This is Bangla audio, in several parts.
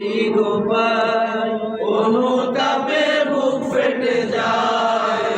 গোপাল অনুতাপে বুক ফেটে যায়।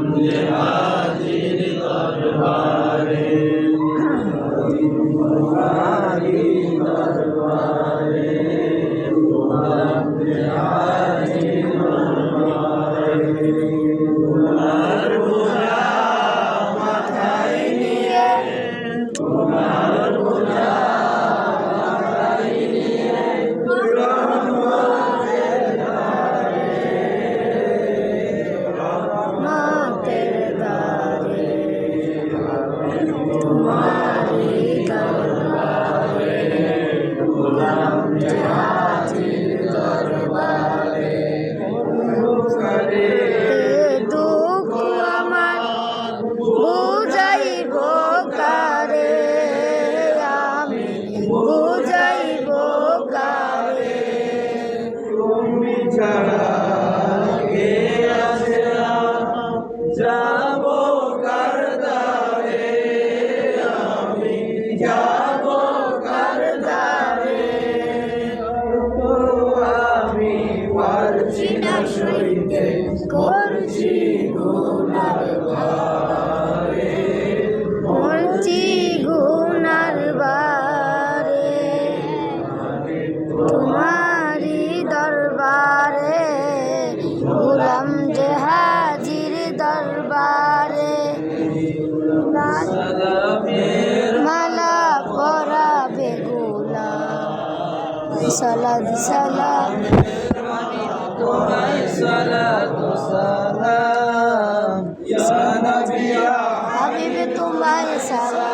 mulher. বুঝাইব কারে? তুমি ছাড়া কে আছে যাব দরবারে গোলাম যে হাজির দরবারে। মালা পরাবে গোলাম। সালাদ সালাম। সালাম হাবিব তোমায় সালাত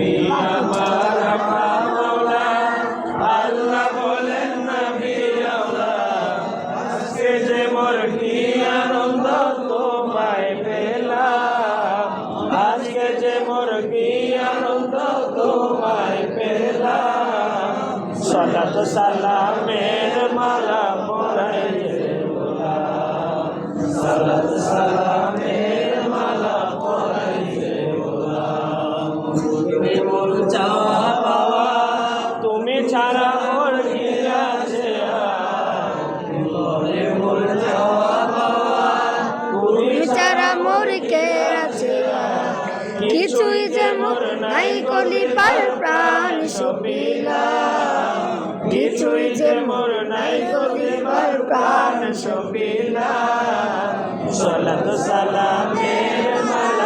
তুমি আমার মাওলা বলেন নবী আওলা আজকে আনন্দ তোমায় আনন্দ তোমায় সালামের মালা সালাত সালামের ছাড়া মোর কি আছে মোর চাওয়া পাওয়া তুমি বিচারা মোর কে আছে? কিছুই যে মোর নাই কলি পার প্রাণ সপিলা কিছুই যে মোর নাই কলি পার প্রাণ সপিলা সালাত সালামের মালা